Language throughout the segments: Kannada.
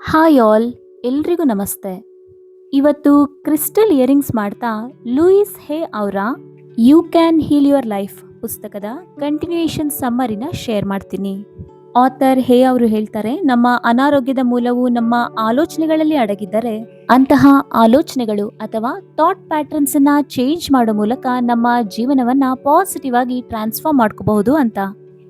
ಹಾಯ್ ಆಲ್, ಎಲ್ರಿಗೂ ನಮಸ್ತೆ. ಇವತ್ತು ಕ್ರಿಸ್ಟಲ್ ಇಯರಿಂಗ್ಸ್ ಮಾಡ್ತಾ ಲೂಯಿಸ್ ಹೇ ಅವರ you can heal your life ಪುಸ್ತಕದ ಕಂಟಿನ್ಯೂಯೇಷನ್ ಸಮ್ಮರಿನ ಶೇರ್ ಮಾಡ್ತೀನಿ. ಆಥರ್ ಹೇ ಅವರು ಹೇಳ್ತಾರೆ, ನಮ್ಮ ಅನಾರೋಗ್ಯದ ಮೂಲವು ನಮ್ಮ ಆಲೋಚನೆಗಳಲ್ಲಿ ಅಡಗಿದ್ದರೆ ಅಂತಹ ಆಲೋಚನೆಗಳು ಅಥವಾ ಥಾಟ್ ಪ್ಯಾಟರ್ನ್ಸ್ ಅನ್ನ ಚೇಂಜ್ ಮಾಡೋ ಮೂಲಕ ನಮ್ಮ ಜೀವನವನ್ನ ಪಾಸಿಟಿವ್ ಆಗಿ ಟ್ರಾನ್ಸ್ಫಾರ್ಮ್ ಮಾಡ್ಕೋಬಹುದು ಅಂತ.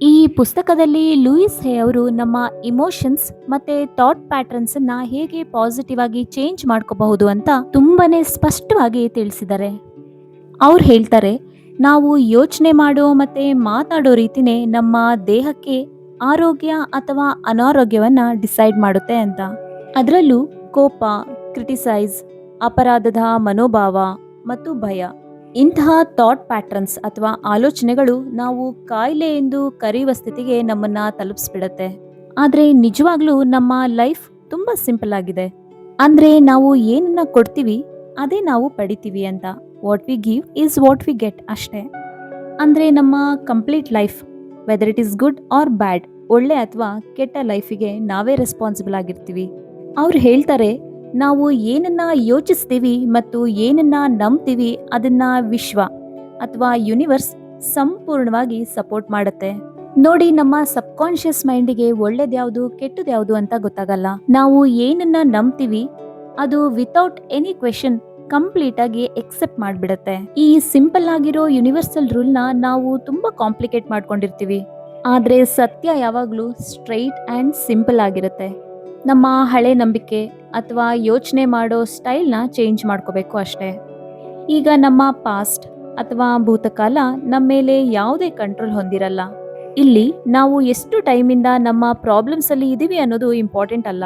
ಈ ಪುಸ್ತಕದಲ್ಲಿ ಲೂಯಿಸ್ ಹೇ ಅವರು ನಮ್ಮ ಇಮೋಷನ್ಸ್ ಮತ್ತೆ ಥಾಟ್ ಪ್ಯಾಟರ್ನ್ಸ್ ಅನ್ನ ಹೇಗೆ ಪಾಸಿಟಿವ್ ಆಗಿ ಚೇಂಜ್ ಮಾಡ್ಕೋಬಹುದು ಅಂತ ತುಂಬಾನೇ ಸ್ಪಷ್ಟವಾಗಿ ತಿಳಿಸಿದ್ದಾರೆ. ಅವ್ರು ಹೇಳ್ತಾರೆ, ನಾವು ಯೋಚನೆ ಮಾಡೋ ಮತ್ತೆ ಮಾತಾಡೋ ರೀತಿನೇ ನಮ್ಮ ದೇಹಕ್ಕೆ ಆರೋಗ್ಯ ಅಥವಾ ಅನಾರೋಗ್ಯವನ್ನ ಡಿಸೈಡ್ ಮಾಡುತ್ತೆ ಅಂತ. ಅದರಲ್ಲೂ ಕೋಪ ಕ್ರಿಟಿಸೈಸ್ ಅಪರಾಧದ ಮನೋಭಾವ ಮತ್ತು ಭಯ ಇಂತಹ ಥಾಟ್ ಪ್ಯಾಟ್ರನ್ಸ್ ಅಥವಾ ಆಲೋಚನೆಗಳು ನಾವು ಕಾಯಿಲೆ ಎಂದು ಕರೆಯುವ ಸ್ಥಿತಿಗೆ ನಮ್ಮನ್ನ ತಲುಪಿಸ್ಬಿಡತ್ತೆ. ಆದ್ರೆ ನಿಜವಾಗ್ಲೂ ನಮ್ಮ ಲೈಫ್ ತುಂಬಾ ಸಿಂಪಲ್ ಆಗಿದೆ. ಅಂದ್ರೆ ನಾವು ಏನನ್ನ ಕೊಡ್ತೀವಿ, ಅದೇ ನಾವು ಪಡಿತೀವಿ ಅಂತ. What we give is what we get ಅಷ್ಟೇ. ಅಂದ್ರೆ ನಮ್ಮ complete life whether it is good or bad ಒಳ್ಳೆ ಅಥವಾ ಕೆಟ್ಟ ಲೈಫಿಗೆ ನಾವೇ ರೆಸ್ಪಾನ್ಸಿಬಲ್ ಆಗಿರ್ತೀವಿ. ಅವ್ರು ಹೇಳ್ತಾರೆ ನಾವು ಏನನ್ನ ಯೋಚಿಸ್ತೀವಿ ಮತ್ತು ಏನನ್ನ ನಂಬ್ತೀವಿ ಅದನ್ನ ವಿಶ್ವ ಅಥವಾ ಯೂನಿವರ್ಸ್ ಸಂಪೂರ್ಣವಾಗಿ ಸಪೋರ್ಟ್ ಮಾಡುತ್ತೆ. ನೋಡಿ, ನಮ್ಮ ಸಬ್ ಕಾನ್ಶಿಯಸ್ ಮೈಂಡಿಗೆ ಒಳ್ಳೇದ್ಯಾವುದು ಕೆಟ್ಟದ್ಯಾವುದು ಅಂತ ಗೊತ್ತಾಗಲ್ಲ. ನಾವು ಏನನ್ನ ನಂಬ್ತೀವಿ, ಅದು ವಿತೌಟ್ ಎನಿ ಕ್ವೆಶನ್ ಕಂಪ್ಲೀಟ್ ಆಗಿ ಎಕ್ಸೆಪ್ಟ್ ಮಾಡ್ಬಿಡತ್ತೆ. ಈ ಸಿಂಪಲ್ ಆಗಿರೋ ಯೂನಿವರ್ಸಲ್ ರೂಲ್ನ ನಾವು ತುಂಬಾ ಕಾಂಪ್ಲಿಕೇಟ್ ಮಾಡ್ಕೊಂಡಿರ್ತೀವಿ. ಆದ್ರೆ ಸತ್ಯ ಯಾವಾಗಲೂ ಸ್ಟ್ರೈಟ್ ಅಂಡ್ ಸಿಂಪಲ್ ಆಗಿರುತ್ತೆ. ನಮ್ಮ ಹಳೆ ನಂಬಿಕೆ ಅಥವಾ ಯೋಚನೆ ಮಾಡೋ ಸ್ಟೈಲ್ನ ಚೇಂಜ್ ಮಾಡ್ಕೋಬೇಕು ಅಷ್ಟೇ. ಈಗ ನಮ್ಮ ಪಾಸ್ಟ್ ಅಥವಾ ಭೂತಕಾಲ ನಮ್ಮ ಮೇಲೆ ಯಾವುದೇ ಕಂಟ್ರೋಲ್ ಹೊಂದಿರಲ್ಲ. ಇಲ್ಲಿ ನಾವು ಎಷ್ಟು ಟೈಮಿಂದ ನಮ್ಮ ಪ್ರಾಬ್ಲಮ್ಸ್ ಅಲ್ಲಿ ಇದೀವಿ ಅನ್ನೋದು ಇಂಪಾರ್ಟೆಂಟ್ ಅಲ್ಲ.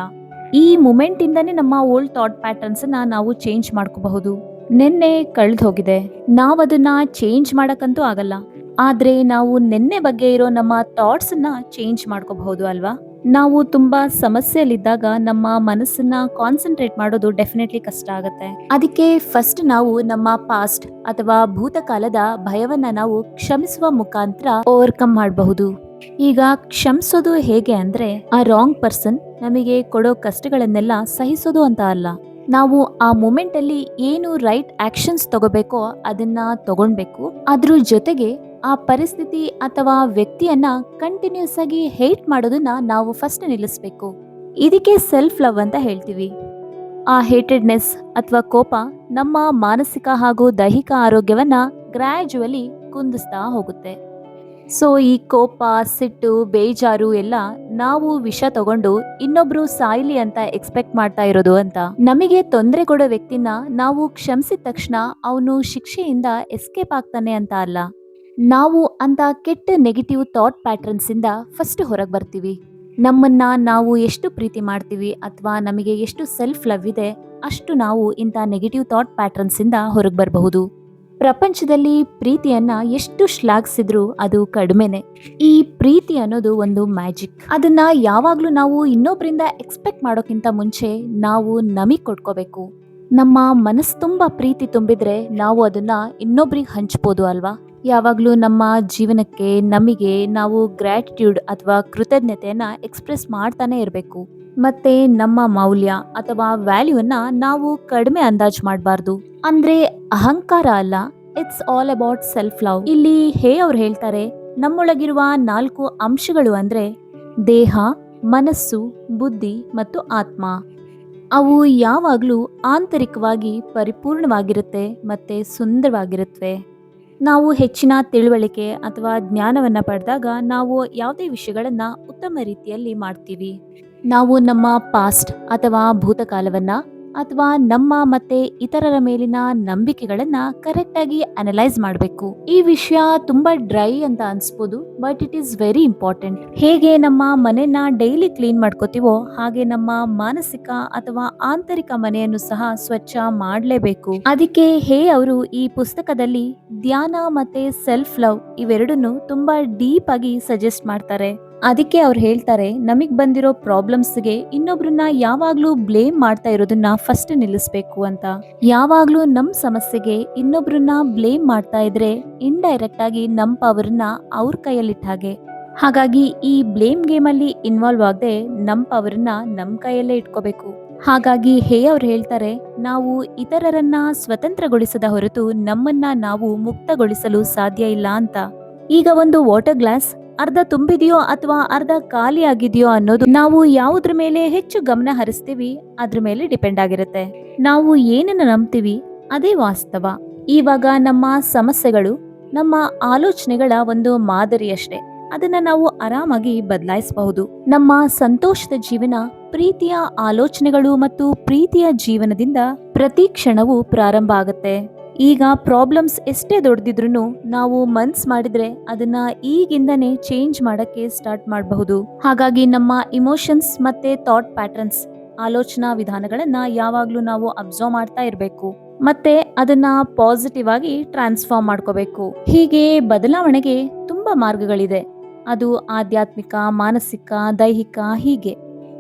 ಈ ಮೂಮೆಂಟಿಂದನೇ ನಮ್ಮ ಓಲ್ಡ್ ಥಾಟ್ ಪ್ಯಾಟರ್ನ್ಸ್ನ ನಾವು ಚೇಂಜ್ ಮಾಡ್ಕೋಬಹುದು. ನಿನ್ನೆ ಕಳೆದು ಹೋಗಿದೆ ನಾವದನ್ನು ಚೇಂಜ್ ಮಾಡೋಕ್ಕಂತೂ ಆಗಲ್ಲ. ಆದ್ರೆ ನಾವು ನಿನ್ನೆ ಬಗ್ಗೆ ಇರೋ ನಮ್ಮ ಥಾಟ್ಸ್ನ ಚೇಂಜ್ ಮಾಡ್ಕೋಬಹುದು ಅಲ್ವಾ? ನಾವು ತುಂಬಾ ಸಮಸ್ಯೆಯಲ್ಲಿದ್ದಾಗ ನಮ್ಮ ಮನಸ್ಸನ್ನ ಕಾನ್ಸಂಟ್ರೇಟ್ ಮಾಡೋದು ಡೆಫಿನೆಟ್ಲಿ ಕಷ್ಟ ಆಗುತ್ತೆ. ಅದಕ್ಕೆ ಫಸ್ಟ್ ನಾವು ನಮ್ಮ ಪಾಸ್ಟ್ ಅಥವಾ ಭೂತಕಾಲದ ಭಯವನ್ನ ನಾವು ಕ್ಷಮಿಸುವ ಮುಖಾಂತರ ಓವರ್ಕಮ್ ಮಾಡಬಹುದು. ಈಗ ಕ್ಷಮಿಸೋದು ಹೇಗೆ ಅಂದ್ರೆ ಆ ರಾಂಗ್ ಪರ್ಸನ್ ನಮಗೆ ಕೊಡೋ ಕಷ್ಟಗಳನ್ನೆಲ್ಲ ಸಹಿಸೋದು ಅಂತ ಅಲ್ಲ. ನಾವು ಆ ಮೂಮೆಂಟ್ ಅಲ್ಲಿ ಏನು ರೈಟ್ ಆಕ್ಷನ್ಸ್ ತಗೋಬೇಕೋ ಅದನ್ನ ತಗೊಳ್ಬೇಕು ಅದ್ರ ಜೊತೆಗೆ ಆ ಪರಿಸ್ಥಿತಿ ಅಥವಾ ವ್ಯಕ್ತಿಯನ್ನ ಕಂಟಿನ್ಯೂಸ್ ಆಗಿ ಹೇಟ್ ಮಾಡೋದನ್ನ ನಾವು ಫಸ್ಟ್ ನಿಲ್ಲಿಸ್ಬೇಕು. ಇದಕ್ಕೆ ಸೆಲ್ಫ್ ಲವ್ ಅಂತ ಹೇಳ್ತೀವಿ. ಆ ಹೇಟೆಡ್ನೆಸ್ ಅಥವಾ ಕೋಪ ನಮ್ಮ ಮಾನಸಿಕ ಹಾಗೂ ದೈಹಿಕ ಆರೋಗ್ಯವನ್ನ ಗ್ರ್ಯಾಜುವಲಿ ಕುಂದಿಸ್ತಾ ಹೋಗುತ್ತೆ. ಸೊ ಈ ಕೋಪ, ಸಿಟ್ಟು, ಬೇಜಾರು ಎಲ್ಲ ನಾವು ವಿಷ ತಗೊಂಡು ಇನ್ನೊಬ್ರು ಸಾಯ್ಲಿ ಅಂತ ಎಕ್ಸ್ಪೆಕ್ಟ್ ಮಾಡ್ತಾ ಇರೋದು ಅಂತ. ನಮಗೆ ತೊಂದರೆ ಕೊಡೋ ವ್ಯಕ್ತಿನ ನಾವು ಕ್ಷಮಿಸಿದ ತಕ್ಷಣ ಅವನು ಶಿಕ್ಷೆಯಿಂದ ಎಸ್ಕೇಪ್ ಆಗ್ತಾನೆ ಅಂತ ಅಲ್ಲ. ನಾವು ಅಂತ ಕೆಟ್ಟ ನೆಗೆಟಿವ್ ಥಾಟ್ ಪ್ಯಾಟರ್ನ್ಸ್ ಇಂದ ಫಸ್ಟ್ ಹೊರಗೆ ಬರ್ತೀವಿ. ನಮ್ಮನ್ನ ನಾವು ಎಷ್ಟು ಪ್ರೀತಿ ಮಾಡ್ತೀವಿ ಅಥವಾ ನಮಗೆ ಎಷ್ಟು ಸೆಲ್ಫ್ ಲವ್ ಇದೆ ಅಷ್ಟು ನಾವು ಇಂಥ ನೆಗೆಟಿವ್ ಥಾಟ್ ಪ್ಯಾಟರ್ನ್ಸ್ ಇಂದ ಹೊರಗೆ ಬರಬಹುದು. ಪ್ರಪಂಚದಲ್ಲಿ ಪ್ರೀತಿಯನ್ನ ಎಷ್ಟು ಶ್ಲಾಘಿಸಿದ್ರು ಅದು ಕಡಿಮೆನೆ. ಈ ಪ್ರೀತಿ ಅನ್ನೋದು ಒಂದು ಮ್ಯಾಜಿಕ್ ಅದನ್ನ ಯಾವಾಗಲೂ ನಾವು ಇನ್ನೊಬ್ಬರಿಂದ ಎಕ್ಸ್ಪೆಕ್ಟ್ ಮಾಡೋಕ್ಕಿಂತ ಮುಂಚೆ ನಾವು ನಮಗೆ ಕೊಟ್ಕೋಬೇಕು. ನಮ್ಮ ಮನಸ್ಸು ತುಂಬಾ ಪ್ರೀತಿ ತುಂಬಿದ್ರೆ ನಾವು ಅದನ್ನ ಇನ್ನೊಬ್ರಿಗೆ ಹಂಚ್ಬೋದು ಅಲ್ವಾ? ಯಾವಾಗಲೂ ನಮ್ಮ ಜೀವನಕ್ಕೆ ನಮಗೆ ನಾವು ಗ್ರ್ಯಾಟಿಟ್ಯೂಡ್ ಅಥವಾ ಕೃತಜ್ಞತೆಯನ್ನು ಎಕ್ಸ್ಪ್ರೆಸ್ ಮಾಡ್ತಾನೆ ಇರಬೇಕು. ಮತ್ತೆ ನಮ್ಮ ಮೌಲ್ಯ ಅಥವಾ ವ್ಯಾಲ್ಯೂವನ್ನು ನಾವು ಕಡಿಮೆ ಅಂದಾಜು ಮಾಡಬಾರ್ದು. ಅಂದರೆ ಅಹಂಕಾರ ಅಲ್ಲ it's all about self love ಇಲ್ಲಿ ಹೇ ಅವ್ರು ಹೇಳ್ತಾರೆ, ನಮ್ಮೊಳಗಿರುವ ನಾಲ್ಕು ಅಂಶಗಳು ಅಂದರೆ ದೇಹ, ಮನಸ್ಸು, ಬುದ್ಧಿ ಮತ್ತು ಆತ್ಮ. ಅವು ಯಾವಾಗಲೂ ಆಂತರಿಕವಾಗಿ ಪರಿಪೂರ್ಣವಾಗಿರುತ್ತೆ ಮತ್ತು ಸುಂದರವಾಗಿರುತ್ತವೆ ನಾವು ಹೆಚ್ಚಿನ ತಿಳುವಳಿಕೆ ಅಥವಾ ಜ್ಞಾನವನ್ನು ಪಡೆದಾಗ ನಾವು ಯಾವುದೇ ವಿಷಯಗಳನ್ನು ಉತ್ತಮ ರೀತಿಯಲ್ಲಿ ಮಾಡ್ತೀವಿ. ನಾವು ನಮ್ಮ ಪಾಸ್ಟ್ ಅಥವಾ ಭೂತಕಾಲವನ್ನ ಅಥವಾ ನಮ್ಮ ಮತ್ತೆ ಇತರರ ಮೇಲಿನ ನಂಬಿಕೆಗಳನ್ನ ಕರೆಕ್ಟ್ ಆಗಿ ಅನಲೈಸ್ ಮಾಡಬೇಕು. ಈ ವಿಷಯ ತುಂಬಾ ಡ್ರೈ ಅಂತ ಅನ್ಸ್ಬೋದು but it is very important ಹೇಗೆ ನಮ್ಮ ಮನೆನ ಡೈಲಿ ಕ್ಲೀನ್ ಮಾಡ್ಕೋತೀವೋ ಹಾಗೆ ನಮ್ಮ ಮಾನಸಿಕ ಅಥವಾ ಆಂತರಿಕ ಮನೆಯನ್ನು ಸಹ ಸ್ವಚ್ಛ ಮಾಡಲೇಬೇಕು. ಅದಕ್ಕೆ ಹೇ ಅವರು, ಈ ಪುಸ್ತಕದಲ್ಲಿ ಧ್ಯಾನ ಮತ್ತೆ ಸೆಲ್ಫ್ ಲವ್ ಇವೆರಡನ್ನು ತುಂಬಾ ಡೀಪ್ ಆಗಿ ಸಜೆಸ್ಟ್ ಮಾಡ್ತಾರೆ. ಅದಕ್ಕೆ ಅವ್ರು ಹೇಳ್ತಾರೆ, ನಮಗ್ ಬಂದಿರೋ ಪ್ರಾಬ್ಲಮ್ಸ್ಗೆ ಇನ್ನೊಬ್ರನ್ನ ಯಾವಾಗಲೂ ಬ್ಲೇಮ್ ಮಾಡ್ತಾ ಇರೋದನ್ನ ಫಸ್ಟ್ ನಿಲ್ಲಿಸ್ಬೇಕು ಅಂತ. ಯಾವಾಗಲೂ ನಮ್ಮ ಸಮಸ್ಯೆಗೆ ಇನ್ನೊಬ್ರನ್ನ ಬ್ಲೇಮ್ ಮಾಡ್ತಾ ಇದ್ರೆ ಇಂಡೈರೆಕ್ಟ್ ಆಗಿ ನಮ್ ಪವರ್ನ ಅವ್ರ ಕೈಯಲ್ಲಿಟ್ಟ ಹಾಗೆ. ಹಾಗಾಗಿ ಈ ಬ್ಲೇಮ್ ಗೇಮಲ್ಲಿ ಇನ್ವಾಲ್ವ್ ಆಗದೆ ನಮ್ಮ ಪವರನ್ನ ನಮ್ಮ ಕೈಯಲ್ಲೇ ಇಟ್ಕೋಬೇಕು. ಹಾಗಾಗಿ ಹೇ ಅವ್ರು ಹೇಳ್ತಾರೆ, ನಾವು ಇತರರನ್ನ ಸ್ವತಂತ್ರಗೊಳಿಸದ ಹೊರತು ನಮ್ಮನ್ನ ನಾವು ಮುಕ್ತಗೊಳಿಸಲು ಸಾಧ್ಯ ಇಲ್ಲ ಅಂತ. ಈಗ ಒಂದು ವಾಟರ್ ಗ್ಲಾಸ್ ಅರ್ಧ ತುಂಬಿದೆಯೋ ಅಥವಾ ಅರ್ಧ ಖಾಲಿ ಆಗಿದೆಯೋ ಅನ್ನೋದು ನಾವು ಯಾವುದ್ರ ಮೇಲೆ ಹೆಚ್ಚು ಗಮನ ಹರಿಸ್ತೀವಿ, ಅದ್ರ ಮೇಲೆ ಡಿಪೆಂಡ್ ಆಗಿರುತ್ತೆ. ನಾವು ಏನನ್ನ ನಂಬ್ತೀವಿ, ಅದೇ ವಾಸ್ತವ. ಇವಾಗ ನಮ್ಮ ಸಮಸ್ಯೆಗಳು, ನಮ್ಮ ಆಲೋಚನೆಗಳ ಒಂದು ಮಾದರಿಯಷ್ಟೇ. ಅದನ್ನ ನಾವು ಆರಾಮಾಗಿ ಬದಲಾಯಿಸಬಹುದು. ನಮ್ಮ ಸಂತೋಷದ ಜೀವನ ಪ್ರೀತಿಯ ಆಲೋಚನೆಗಳು ಮತ್ತು ಪ್ರೀತಿಯ ಜೀವನದಿಂದ ಪ್ರತಿ ಕ್ಷಣವೂ ಪ್ರಾರಂಭ ಆಗುತ್ತೆ. ಈಗ ಪ್ರಾಬ್ಲಮ್ಸ್ ಎಷ್ಟೇ ದೊಡ್ಡದಿದ್ರು ನಾವು ಮನ್ಸ್ ಮಾಡಿದ್ರೆ ಅದನ್ನ ಈಗಿಂದನೇ ಚೇಂಜ್ ಮಾಡಕ್ಕೆ ಸ್ಟಾರ್ಟ್ ಮಾಡಬಹುದು. ಹಾಗಾಗಿ ನಮ್ಮ ಇಮೋಷನ್ಸ್ ಮತ್ತೆ ಥಾಟ್ ಪ್ಯಾಟರ್ನ್ಸ್ ಆಲೋಚನಾ ವಿಧಾನಗಳನ್ನ ಯಾವಾಗ್ಲೂ ನಾವು ಅಬ್ಸರ್ವ್ ಮಾಡ್ತಾ ಇರಬೇಕು. ಮತ್ತೆ ಅದನ್ನ ಪಾಸಿಟಿವ್ ಆಗಿ ಟ್ರಾನ್ಸ್ಫಾರ್ಮ್ ಮಾಡ್ಕೋಬೇಕು. ಹೀಗೆ ಬದಲಾವಣೆಗೆ ತುಂಬಾ ಮಾರ್ಗಗಳಿದೆ. ಅದು ಆಧ್ಯಾತ್ಮಿಕ, ಮಾನಸಿಕ, ದೈಹಿಕ ಹೀಗೆ.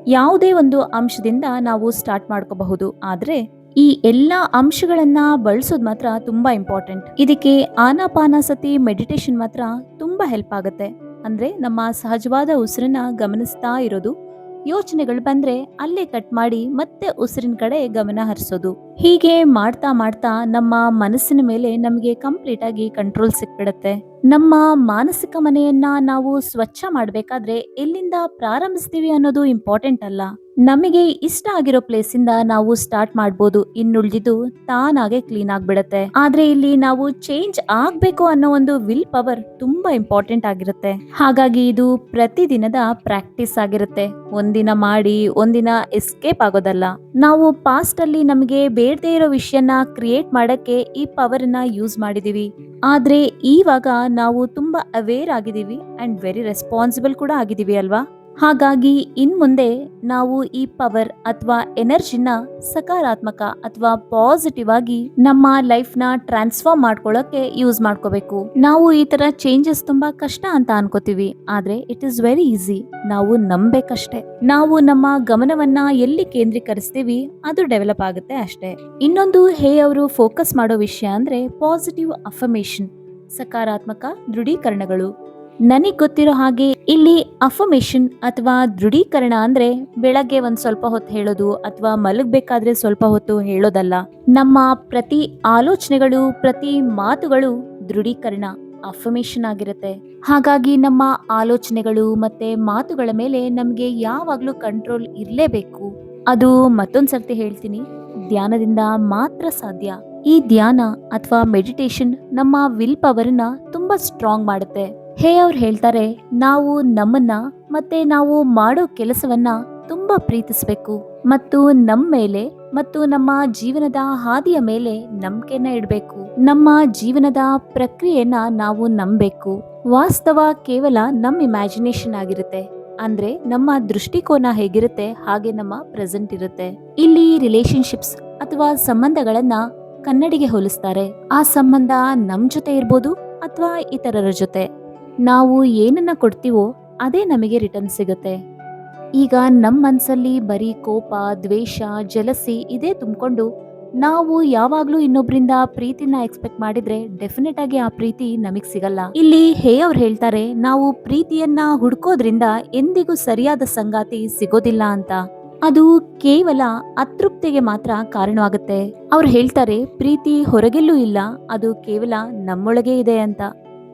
ಯಾವುದೇ ಒಂದು ಅಂಶದಿಂದ ನಾವು ಸ್ಟಾರ್ಟ್ ಮಾಡ್ಕೋಬಹುದು. ಆದ್ರೆ ಈ ಎಲ್ಲ ಅಂಶಗಳನ್ನ ಬಳಸೋದು ಮಾತ್ರ ತುಂಬಾ ಇಂಪಾರ್ಟೆಂಟ್ ಇದಕ್ಕೆ ಆನಾಪಾನಸತಿ ಮೆಡಿಟೇಷನ್ ಮಾತ್ರ ತುಂಬಾ ಹೆಲ್ಪ್ ಆಗುತ್ತೆ. ಅಂದ್ರೆ ನಮ್ಮ ಸಹಜವಾದ ಉಸಿರನ್ನ ಗಮನಿಸ್ತಾ ಇರೋದು. ಯೋಚನೆಗಳು ಬಂದ್ರೆ ಅಲ್ಲೇ ಕಟ್ ಮಾಡಿ ಮತ್ತೆ ಉಸಿರಿನ ಕಡೆ ಗಮನ ಹರಿಸೋದು. ಹೀಗೆ ಮಾಡ್ತಾ ಮಾಡ್ತಾ ನಮ್ಮ ಮನಸ್ಸಿನ ಮೇಲೆ ನಮಗೆ ಕಂಪ್ಲೀಟ್ ಆಗಿ ಕಂಟ್ರೋಲ್ ಸಿಕ್ಬಿಡತ್ತೆ. ನಮ್ಮ ಮಾನಸಿಕ ಮನೆಯನ್ನ ನಾವು ಸ್ವಚ್ಛ ಮಾಡ್ಬೇಕಾದ್ರೆ ಎಲ್ಲಿಂದ ಪ್ರಾರಂಭಿಸ್ತೀವಿ ಅನ್ನೋದು ಇಂಪಾರ್ಟೆಂಟ್ ಅಲ್ಲ. ನಮಗೆ ಇಷ್ಟ ಆಗಿರೋ ಪ್ಲೇಸ್ ಇಂದ ನಾವು ಸ್ಟಾರ್ಟ್ ಮಾಡ್ಬೋದು. ಇನ್ನುಳಿದಿದ್ದು ತಾನಾಗೆ ಕ್ಲೀನ್ ಆಗ್ಬಿಡತ್ತೆ. ಆದ್ರೆ ಇಲ್ಲಿ ನಾವು ಚೇಂಜ್ ಆಗ್ಬೇಕು ಅನ್ನೋ ಒಂದು ವಿಲ್ ಪವರ್ ತುಂಬಾ ಇಂಪಾರ್ಟೆಂಟ್ ಆಗಿರುತ್ತೆ. ಹಾಗಾಗಿ ಇದು ಪ್ರತಿದಿನದ ಪ್ರಾಕ್ಟೀಸ್ ಆಗಿರುತ್ತೆ. ಒಂದಿನ ಮಾಡಿ, ಒಂದಿನ ಎಸ್ಕೇಪ್ ಆಗೋದಲ್ಲ. ನಾವು ಪಾಸ್ಟ್ ಅಲ್ಲಿ ನಮಗೆ ಬೇಡದೇ ಇರೋ ವಿಷಯನ ಕ್ರಿಯೇಟ್ ಮಾಡಕ್ಕೆ ಈ ಪವರ್ನ ಯೂಸ್ ಮಾಡಿದೀವಿ. ಆದ್ರೆ, ಈವಾಗ ನಾವು ತುಂಬಾ ಅವೇರ್ ಆಗಿದ್ದೀವಿ ಅಂಡ್ ವೆರಿ ರೆಸ್ಪಾನ್ಸಿಬಲ್ ಕೂಡ ಆಗಿದೀವಿ ಅಲ್ವಾ? ಹಾಗಾಗಿ ಇನ್ಮುಂದೆ ನಾವು ಈ ಪವರ್ ಅಥವಾ ಎನರ್ಜಿನ ಸಕಾರಾತ್ಮಕ ಅಥವಾ ಪಾಸಿಟಿವ್ ಆಗಿ ನಮ್ಮ ಲೈಫ್ನ ಟ್ರಾನ್ಸ್ಫಾರ್ಮ್ ಮಾಡ್ಕೊಳ್ಳೋಕೆ ಯೂಸ್ ಮಾಡ್ಕೋಬೇಕು. ನಾವು ಈ ತರ ಚೇಂಜಸ್ ತುಂಬಾ ಕಷ್ಟ ಅಂತ ಅನ್ಕೋತೀವಿ, ಆದ್ರೆ ಇಟ್ ಇಸ್ ವೆರಿ ಈಸಿ ನಾವು ನಂಬೇಕಷ್ಟೇ. ನಾವು ನಮ್ಮ ಗಮನವನ್ನ ಎಲ್ಲಿ ಕೇಂದ್ರೀಕರಿಸ್ತೀವಿ, ಅದು ಡೆವಲಪ್ ಆಗುತ್ತೆ ಅಷ್ಟೇ. ಇನ್ನೊಂದು ಹೇ ಅವರು ಫೋಕಸ್ ಮಾಡೋ ವಿಷಯ ಅಂದ್ರೆ ಪಾಸಿಟಿವ್ ಅಫರ್ಮೇಶನ್ ಸಕಾರಾತ್ಮಕ ದೃಢೀಕರಣಗಳು. ನನಗ್ ಗೊತ್ತಿರೋ ಹಾಗೆ ಇಲ್ಲಿ ಅಫಮೇಷನ್ ಅಥವಾ ದೃಢೀಕರಣ ಅಂದ್ರೆ ಬೆಳಗ್ಗೆ ಒಂದ್ ಸ್ವಲ್ಪ ಹೊತ್ತು ಹೇಳೋದು ಅಥವಾ ಮಲಗಬೇಕಾದ್ರೆ ಸ್ವಲ್ಪ ಹೊತ್ತು ಹೇಳೋದಲ್ಲ. ನಮ್ಮ ಪ್ರತಿ ಆಲೋಚನೆಗಳು, ಪ್ರತಿ ಮಾತುಗಳು ದೃಢೀಕರಣ ಅಫಮೇಷನ್ ಆಗಿರುತ್ತೆ. ಹಾಗಾಗಿ ನಮ್ಮ ಆಲೋಚನೆಗಳು ಮತ್ತೆ ಮಾತುಗಳ ಮೇಲೆ ನಮಗೆ ಯಾವಾಗ್ಲೂ ಕಂಟ್ರೋಲ್ ಇರಲೇಬೇಕು. ಅದು ಮತ್ತೊಂದ್ಸರ್ತಿ ಹೇಳ್ತೀನಿ, ಧ್ಯಾನದಿಂದ ಮಾತ್ರ ಸಾಧ್ಯ. ಈ ಧ್ಯಾನ ಅಥವಾ ಮೆಡಿಟೇಷನ್ ನಮ್ಮ ವಿಲ್ ಪವರ್ನ ತುಂಬಾ ಸ್ಟ್ರಾಂಗ್ ಮಾಡುತ್ತೆ. ಹೇ, ಅವ್ರು ಹೇಳ್ತಾರೆ, ನಾವು ನಮ್ಮನ್ನ ಮತ್ತೆ ನಾವು ಮಾಡೋ ಕೆಲಸವನ್ನ ತುಂಬಾ ಪ್ರೀತಿಸಬೇಕು ಮತ್ತು ನಮ್ಮ ಮೇಲೆ ಮತ್ತು ನಮ್ಮ ಜೀವನದ ಹಾದಿಯ ಮೇಲೆ ನಂಬಿಕೆನ ಇಡಬೇಕು. ನಮ್ಮ ಜೀವನದ ಪ್ರಕ್ರಿಯೆನ ನಾವು ನಂಬಬೇಕು. ವಾಸ್ತವ ಕೇವಲ ನಮ್ಮ ಇಮ್ಯಾಜಿನೇಷನ್ ಆಗಿರುತ್ತೆ. ಅಂದ್ರೆ ನಮ್ಮ ದೃಷ್ಟಿಕೋನ ಹೇಗಿರುತ್ತೆ, ಹಾಗೆ ನಮ್ಮ ಪ್ರೆಸೆಂಟ್ ಇರುತ್ತೆ. ಇಲ್ಲಿ ರಿಲೇಶನ್ಶಿಪ್ಸ್ ಅಥವಾ ಸಂಬಂಧಗಳನ್ನ ಕನ್ನಡಿಗೆ ಹೋಲಿಸ್ತಾರೆ. ಆ ಸಂಬಂಧ ನಮ್ ಜೊತೆ ಇರ್ಬೋದು ಅಥವಾ ಇತರರ ಜೊತೆ. ನಾವು ಏನನ್ನ ಕೊಡ್ತೀವೋ ಅದೇ ನಮಗೆ ರಿಟರ್ನ್ ಸಿಗುತ್ತೆ. ಈಗ ನಮ್ಮ ಮನಸ್ಸಲ್ಲಿ ಬರೀ ಕೋಪ, ದ್ವೇಷ ಜಲಸಿ ಇದೇ ತುಂಬಿಕೊಂಡು ನಾವು ಯಾವಾಗ್ಲೂ ಇನ್ನೊಬ್ರಿಂದ ಪ್ರೀತಿನ ಎಕ್ಸ್ಪೆಕ್ಟ್ ಮಾಡಿದ್ರೆ ಡೆಫಿನೆಟ್ ಆಗಿ ಆ ಪ್ರೀತಿ ನಮಗ್ ಸಿಗಲ್ಲ. ಇಲ್ಲಿ ಹೇ ಅವ್ರು ಹೇಳ್ತಾರೆ, ನಾವು ಪ್ರೀತಿಯನ್ನ ಹುಡ್ಕೋದ್ರಿಂದ ಎಂದಿಗೂ ಸರಿಯಾದ ಸಂಗಾತಿ ಸಿಗೋದಿಲ್ಲ ಅಂತ. ಅದು ಕೇವಲ ಅತೃಪ್ತಿಗೆ ಮಾತ್ರ ಕಾರಣವಾಗುತ್ತೆ. ಅವ್ರು ಹೇಳ್ತಾರೆ, ಪ್ರೀತಿ ಹೊರಗೆಲ್ಲೂ ಇಲ್ಲ, ಅದು ಕೇವಲ ನಮ್ಮೊಳಗೆ ಇದೆ ಅಂತ.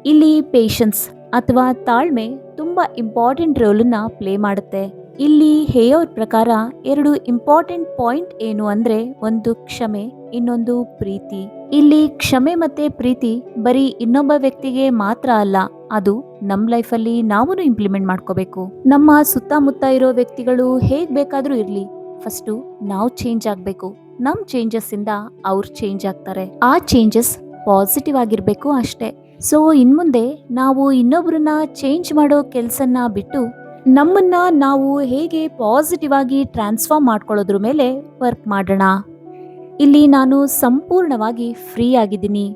ಇಲ್ಲಿ ಪೇಷನ್ಸ್ ಅಥವಾ ತಾಳ್ಮೆ ತುಂಬಾ ಇಂಪಾರ್ಟೆಂಟ್ ರೋಲನ್ನ ಪ್ಲೇ ಮಾಡುತ್ತೆ. ಇಲ್ಲಿ ಹೇಯೋರ್ ಪ್ರಕಾರ ಎರಡು ಇಂಪಾರ್ಟೆಂಟ್ ಪಾಯಿಂಟ್ ಏನು ಅಂದ್ರೆ ಒಂದು ಕ್ಷಮೆ, ಇನ್ನೊಂದು ಪ್ರೀತಿ. ಇಲ್ಲಿ ಕ್ಷಮೆ ಮತ್ತೆ ಪ್ರೀತಿ ಬರೀ ಇನ್ನೊಬ್ಬ ವ್ಯಕ್ತಿಗೆ ಮಾತ್ರ ಅಲ್ಲ, ಅದು ನಮ್ ಲೈಫಲ್ಲಿ ನಾವು ಇಂಪ್ಲಿಮೆಂಟ್ ಮಾಡ್ಕೋಬೇಕು. ನಮ್ಮ ಸುತ್ತಮುತ್ತ ಇರೋ ವ್ಯಕ್ತಿಗಳು ಹೇಗ್ ಬೇಕಾದ್ರೂ ಇರ್ಲಿ. ಫಸ್ಟು ನಾವು ಚೇಂಜ್ ಆಗ್ಬೇಕು. ನಮ್ ಚೇಂಜಸ್ ಇಂದ ಅವ್ರು ಚೇಂಜ್ ಆಗ್ತಾರೆ. ಆ ಚೇಂಜಸ್ ಪಾಸಿಟಿವ್ ಆಗಿರ್ಬೇಕು ಅಷ್ಟೇ. ಸೊ ಇನ್ಮುಂದೆ ನಾವು ಇನ್ನೊಬ್ಬರನ್ನ ಚೇಂಜ್ ಮಾಡೋ ಕೆಲಸನ ಬಿಟ್ಟು ನಮ್ಮನ್ನ ನಾವು ಹೇಗೆ ಪಾಸಿಟಿವ್ ಆಗಿ ಟ್ರಾನ್ಸ್ಫಾರ್ಮ್ ಮಾಡ್ಕೊಳ್ಳೋದ್ರ ಮೇಲೆ ವರ್ಕ್ ಮಾಡೋಣ. ಇಲ್ಲಿ ನಾನು ಸಂಪೂರ್ಣವಾಗಿ ಫ್ರೀ ಆಗಿದ್ದೀನಿ.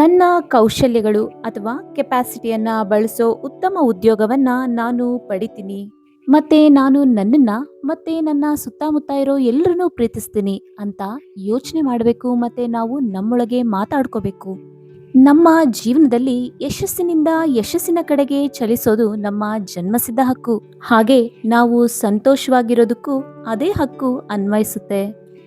ನನ್ನ ಕೌಶಲ್ಯಗಳು ಅಥವಾ ಕೆಪಾಸಿಟಿಯನ್ನ ಬಳಸೋ ಉತ್ತಮ ಉದ್ಯೋಗವನ್ನ ನಾನು ಪಡಿತೀನಿ. ಮತ್ತೆ ನಾನು ನನ್ನನ್ನ ಮತ್ತೆ ನನ್ನ ಸುತ್ತಮುತ್ತ ಇರೋ ಎಲ್ಲರನ್ನೂ ಪ್ರೀತಿಸ್ತೀನಿ ಅಂತ ಯೋಚನೆ ಮಾಡಬೇಕು, ಮತ್ತೆ ನಾವು ನಮ್ಮೊಳಗೆ ಮಾತಾಡ್ಕೋಬೇಕು. ನಮ್ಮ ಜೀವನದಲ್ಲಿ ಯಶಸ್ಸಿನಿಂದ ಯಶಸ್ಸಿನ ಕಡೆಗೆ ಚಲಿಸೋದು ನಮ್ಮ ಜನ್ಮಸಿದ್ಧ ಹಕ್ಕು. ಹಾಗೆ ನಾವು ಸಂತೋಷವಾಗಿರೋದಕ್ಕೂ ಅದೇ ಹಕ್ಕು ಅನ್ವಯಿಸುತ್ತೆ.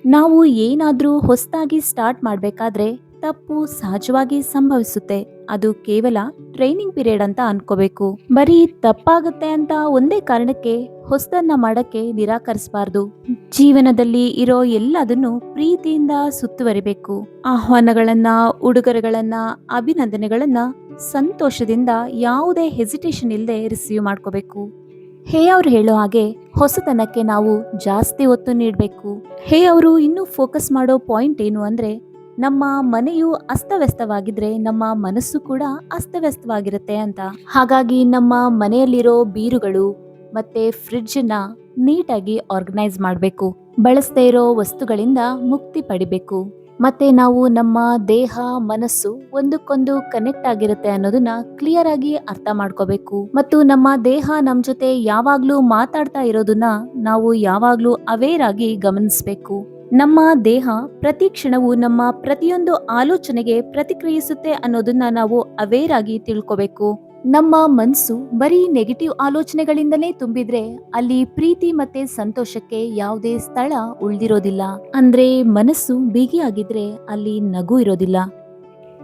ನಾವು ಏನಾದರೂ ಹೊಸದಾಗಿ ಸ್ಟಾರ್ಟ್ ಮಾಡಬೇಕಾದ್ರೆ ತಪ್ಪು ಸಹಜವಾಗಿ ಸಂಭವಿಸುತ್ತೆ. ಅದು ಕೇವಲ ಟ್ರೈನಿಂಗ್ ಪೀರಿಯಡ್ ಅಂತ ಅನ್ಕೋಬೇಕು. ಬರೀ ತಪ್ಪಾಗುತ್ತೆ ಅಂತ ಒಂದೇ ಕಾರಣಕ್ಕೆ ಹೊಸದನ್ನ ಮಾಡಕ್ಕೆ ನಿರಾಕರಿಸಬಾರ್ದು. ಜೀವನದಲ್ಲಿ ಇರೋ ಎಲ್ಲದನ್ನು ಪ್ರೀತಿಯಿಂದ ಸುತ್ತುವರಿಬೇಕು. ಆಹ್ವಾನಗಳನ್ನ, ಉಡುಗೊರೆಗಳನ್ನ, ಅಭಿನಂದನೆಗಳನ್ನ ಸಂತೋಷದಿಂದ ಯಾವುದೇ ಹೆಸಿಟೇಷನ್ ಇಲ್ಲದೆ ರಿಸೀವ್ ಮಾಡ್ಕೋಬೇಕು. ಹೇ ಅವರು ಹೇಳೋ ಹಾಗೆ ಹೊಸತನಕ್ಕೆ ನಾವು ಜಾಸ್ತಿ ಒತ್ತು ನೀಡಬೇಕು. ಹೇ ಅವರು ಇನ್ನೂ ಫೋಕಸ್ ಮಾಡೋ ಪಾಯಿಂಟ್ ಏನು ಅಂದರೆ ನಮ್ಮ ಮನೆಯು ಅಸ್ತವ್ಯಸ್ತವಾಗಿದ್ರೆ ನಮ್ಮ ಮನಸ್ಸು ಕೂಡ ಅಸ್ತವ್ಯಸ್ತವಾಗಿರುತ್ತೆ ಅಂತ. ಹಾಗಾಗಿ ನಮ್ಮ ಮನೆಯಲ್ಲಿರೋ ಬೀರುಗಳು ಮತ್ತೆ ಫ್ರಿಡ್ಜ್ನ ನೀಟಾಗಿ ಆರ್ಗನೈಸ್ ಮಾಡಬೇಕು. ಬಳಸದೇ ಇರೋ ವಸ್ತುಗಳಿಂದ ಮುಕ್ತಿ ಪಡಿಬೇಕು. ಮತ್ತೆ ನಾವು ನಮ್ಮ ದೇಹ, ಮನಸ್ಸು ಒಂದಕ್ಕೊಂದು ಕನೆಕ್ಟ್ ಆಗಿರುತ್ತೆ ಅನ್ನೋದನ್ನ ಕ್ಲಿಯರ್ ಆಗಿ ಅರ್ಥ ಮಾಡ್ಕೋಬೇಕು. ಮತ್ತು ನಮ್ಮ ದೇಹ ನಮ್ ಜೊತೆ ಯಾವಾಗ್ಲೂ ಮಾತಾಡ್ತಾ ಇರೋದನ್ನ ನಾವು ಯಾವಾಗ್ಲೂ ಅವೇರ್ ಆಗಿ ಗಮನಿಸಬೇಕು. ನಮ್ಮ ದೇಹ ಪ್ರತಿ ಕ್ಷಣವು ನಮ್ಮ ಪ್ರತಿಯೊಂದು ಆಲೋಚನೆಗೆ ಪ್ರತಿಕ್ರಿಯಿಸುತ್ತೆ ಅನ್ನೋದನ್ನ ನಾವು ಅವೇರ್ ಆಗಿ ತಿಳ್ಕೋಬೇಕು. ನಮ್ಮ ಮನಸ್ಸು ಬರೀ ನೆಗೆಟಿವ್ ಆಲೋಚನೆಗಳಿಂದಲೇ ತುಂಬಿದ್ರೆ ಅಲ್ಲಿ ಪ್ರೀತಿ ಮತ್ತೆ ಸಂತೋಷಕ್ಕೆ ಯಾವುದೇ ಸ್ಥಳ ಉಳ್ದಿರೋದಿಲ್ಲ. ಅಂದ್ರೆ ಮನಸ್ಸು ಬಿಗಿಯಾಗಿದ್ರೆ ಅಲ್ಲಿ ನಗು ಇರೋದಿಲ್ಲ.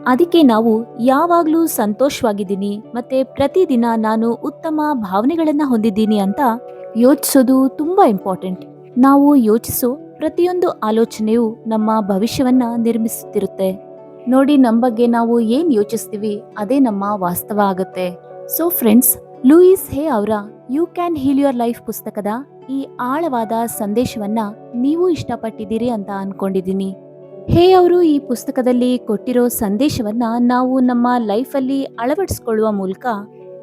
ಅದಕ್ಕೆ ನಾವು ಯಾವಾಗ್ಲೂ ಸಂತೋಷವಾಗಿದ್ದೀನಿ ಮತ್ತೆ ಪ್ರತಿದಿನ ನಾನು ಉತ್ತಮ ಭಾವನೆಗಳನ್ನ ಹೊಂದಿದ್ದೀನಿ ಅಂತ ಯೋಚಿಸೋದು ತುಂಬಾ ಇಂಪಾರ್ಟೆಂಟ್ ನಾವು ಯೋಚಿಸೋ ಪ್ರತಿಯೊಂದು ಆಲೋಚನೆಯು ನಮ್ಮ ಭವಿಷ್ಯವನ್ನ ನಿರ್ಮಿಸುತ್ತಿರುತ್ತೆ. ನೋಡಿ ನಮ್ಮ ಬಗ್ಗೆ ನಾವು ಏನ್ ಯೋಚಿಸ್ತೀವಿ? ಅದೇ ನಮ್ಮ ವಾಸ್ತವ ಆಗುತ್ತೆ. ಸೊ ಫ್ರೆಂಡ್ಸ್ ಲೂಯಿಸ್ ಹೇ ಅವರ you can heal your life ಪುಸ್ತಕದ ಈ ಆಳವಾದ ಸಂದೇಶವನ್ನ ನೀವು ಇಷ್ಟಪಟ್ಟಿದ್ದೀರಿ ಅಂತ ಅನ್ಕೊಂಡಿದ್ದೀನಿ. ಹೇ ಅವರು, ಈ ಪುಸ್ತಕದಲ್ಲಿ ಕೊಟ್ಟಿರೋ ಸಂದೇಶವನ್ನ ನಾವು ನಮ್ಮ ಲೈಫಲ್ಲಿ ಅಳವಡಿಸ್ಕೊಳ್ಳುವ ಮೂಲಕ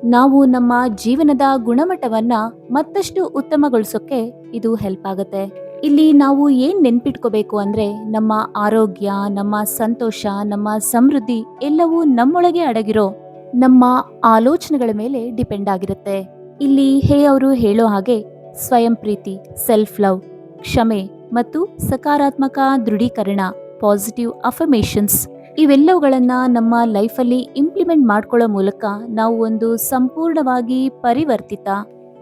ನಾವು ನಮ್ಮ ಜೀವನದ ಗುಣಮಟ್ಟವನ್ನ ಮತ್ತಷ್ಟು ಉತ್ತಮಗೊಳಿಸೋಕೆ ಇದು ಹೆಲ್ಪ್ ಆಗತ್ತೆ. ಇಲ್ಲಿ ನಾವು ಏನ್ ನೆನ್ಪಿಟ್ಕೋಬೇಕು ಅಂದ್ರೆ ನಮ್ಮ ಆರೋಗ್ಯ, ನಮ್ಮ ಸಂತೋಷ, ನಮ್ಮ ಸಮೃದ್ಧಿ ಎಲ್ಲವೂ ನಮ್ಮೊಳಗೆ ಅಡಗಿರೋ ನಮ್ಮ ಆಲೋಚನೆಗಳ ಮೇಲೆ ಡಿಪೆಂಡ್ ಆಗಿರುತ್ತೆ. ಇಲ್ಲಿ ಹೇ ಅವರು ಹೇಳೋ ಹಾಗೆ ಸ್ವಯಂ ಪ್ರೀತಿ ಸೆಲ್ಫ್ ಲವ್ ಕ್ಷಮೆ ಮತ್ತು ಸಕಾರಾತ್ಮಕ ದೃಢೀಕರಣ ಪಾಸಿಟಿವ್ ಅಫರ್ಮೇಷನ್ಸ್ ಇವೆಲ್ಲವುಗಳನ್ನು ನಮ್ಮ ಲೈಫಲ್ಲಿ ಇಂಪ್ಲಿಮೆಂಟ್ ಮಾಡ್ಕೊಳ್ಳೋ ಮೂಲಕ ನಾವು ಒಂದು ಸಂಪೂರ್ಣವಾಗಿ ಪರಿವರ್ತಿತ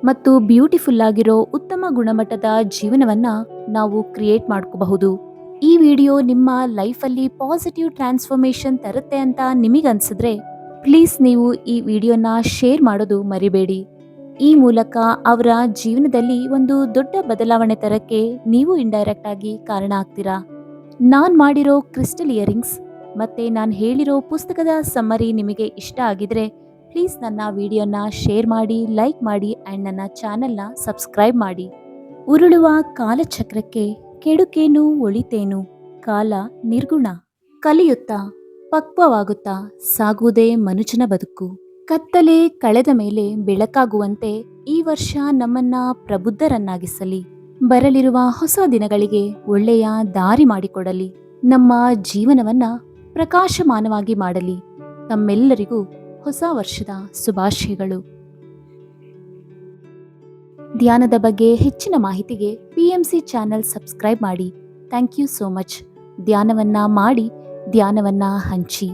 ಮತ್ತು ಬ್ಯೂಟಿಫುಲ್ ಆಗಿರೋ ಉತ್ತಮ ಗುಣಮಟ್ಟದ ಜೀವನವನ್ನ ನಾವು ಕ್ರಿಯೇಟ್ ಮಾಡ್ಕೋಬಹುದು. ಈ ವಿಡಿಯೋ ನಿಮ್ಮ ಲೈಫಲ್ಲಿ ಪಾಸಿಟಿವ್ ಟ್ರಾನ್ಸ್ಫಾರ್ಮೇಶನ್ ತರುತ್ತೆ ಅಂತ ನಿಮಗನ್ಸಿದ್ರೆ ಪ್ಲೀಸ್ ನೀವು ಈ ವಿಡಿಯೋನ ಶೇರ್ ಮಾಡೋದು ಮರಿಬೇಡಿ. ಈ ಮೂಲಕ ಅವರ ಜೀವನದಲ್ಲಿ ಒಂದು ದೊಡ್ಡ ಬದಲಾವಣೆ ತರಕ್ಕೆ ನೀವು ಇಂಡೈರೆಕ್ಟ್ ಆಗಿ ಕಾರಣ ಆಗ್ತೀರಾ? ನಾನು ಮಾಡಿರೋ ಕ್ರಿಸ್ಟಲ್ ಇಯರಿಂಗ್ಸ್ ಮತ್ತೆ ನಾನು ಹೇಳಿರೋ ಪುಸ್ತಕದ ಸಮ್ಮರಿ ನಿಮಗೆ ಇಷ್ಟ ಆಗಿದ್ರೆ ಪ್ಲೀಸ್ ನನ್ನ ವಿಡಿಯೋನ ಶೇರ್ ಮಾಡಿ, ಲೈಕ್ ಮಾಡಿ ಆ್ಯಂಡ್ ನನ್ನ ಚಾನೆಲ್ನ ಸಬ್ಸ್ಕ್ರೈಬ್ ಮಾಡಿ. ಉರುಳುವ ಕಾಲಚಕ್ರಕ್ಕೆ ಕೆಡುಕೇನು ಒಳಿತೇನು? ಕಾಲ ನಿರ್ಗುಣ. ಕಲಿಯುತ್ತಾ, ಪಕ್ವವಾಗುತ್ತಾ ಸಾಗುವುದೇ ಮನುಜನ ಬದುಕು. ಕತ್ತಲೆ ಕಳೆದ ಮೇಲೆ ಬೆಳಕಾಗುವಂತೆ ಈ ವರ್ಷ ನಮ್ಮನ್ನ ಪ್ರಬುದ್ಧರನ್ನಾಗಿಸಲಿ. ಬರಲಿರುವ ಹೊಸ ದಿನಗಳಿಗೆ ಒಳ್ಳೆಯ ದಾರಿ ಮಾಡಿಕೊಡಲಿ. ನಮ್ಮ ಜೀವನವನ್ನ ಪ್ರಕಾಶಮಾನವಾಗಿ ಮಾಡಲಿ. ತಮ್ಮೆಲ್ಲರಿಗೂ ಹೊಸ ವರ್ಷದ ಶುಭಾಶಯಗಳು. ಧ್ಯಾನದ ಬಗ್ಗೆ ಹೆಚ್ಚಿನ ಮಾಹಿತಿಗೆ ಪಿ ಚಾನೆಲ್ ಸಬ್ಸ್ಕ್ರೈಬ್ ಮಾಡಿ. Thank you so much. ಧ್ಯಾನವನ್ನ ಮಾಡಿ, ಧ್ಯಾನವನ್ನ ಹಂಚಿ.